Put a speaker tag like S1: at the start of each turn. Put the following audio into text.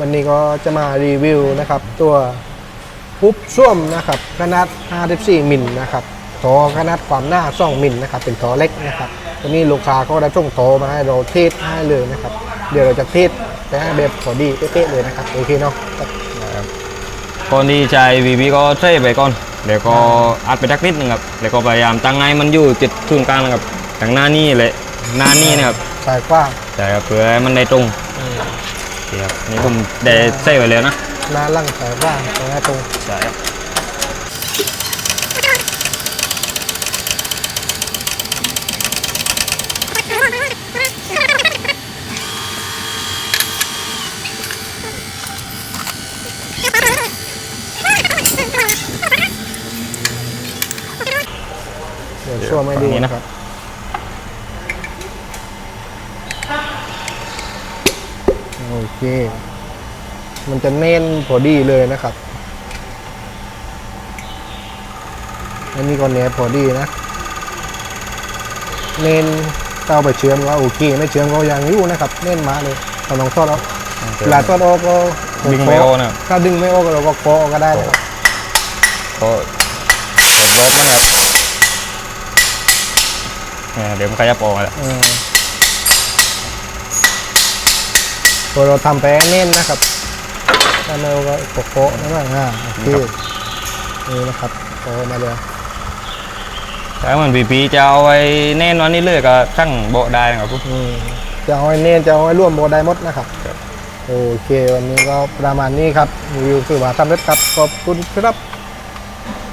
S1: วันนี้ก็จะมารีวิวนะครับ ตัวปุ๊บส้วมนะครับขนาด 54มิลนะครับทอขนาดความหน้า2มิลนะครับ เป็นทอเล็กนะครับวันนี้ลูกค้าก็ได้ส่งทอมาให้เราเทสให้เลยนะครับ เดี๋ยวเราจะเทสแต่ให้แบบพอดีเป๊ะๆเลยนะครับโอเคเนาะ
S2: ก่อนที่ใจวีบีก็ใส่ไปก่อนเดี๋ยวก็อัดไปสักนิดนึงครับเดี๋ยวก็พยายามตั้งให้มันอยู่จุดศูนย์กลางนะครับทางหน้านี่เลยหน้านี่นะครับ
S1: สายกว้าง
S2: ใช่ครับเพื่อให้มันได้ตรงโอ เคครับนี่ผมได้ใส่ไว้แล้วนะ
S1: หน้าล่างสายกว้างตรงหน้าตรง
S2: ใช่ครับ
S1: เดี๋ยวช่วยไม่ดีนะครับ โอเค มันจะเน้นพอดีเลยนะครับ อันนี้ก็เนี้ยพอดีนะ เน้นเต้าไปเชื่อมก็โอเค ไม่เชื่อมก็ยังอยู่นะครับ เน้นมาเลยเราลองทอดเอาเวลาทอดออกก็
S2: ดึงไม่ออกนะครับ
S1: ถ้าดึงไม่ออกเราก็เคาะก็ได้นะครับ
S2: ก็เปิดมันครับเนี่ยเดี๋ยวมันขยับออกมาแล้ว
S1: เออ พอเราทำไปให้เน้นนะครับถ้าไม่เอาก็โปะๆนะบ้างอ่าโอเคนี่นะครับโปะมาเลย
S2: ถ้ามันปีปีจะเอาไว้แน่นอนนี่เลยก็ช่างโบะได้นะครับผม
S1: อืมจะเอาให้เน้นจะเอาให้ร่วมโบได้หมดนะครับโอเควันนี้ก็ประมาณนี้ครับรีวิวคือว่าทำเร็จครับขอบคุณครับ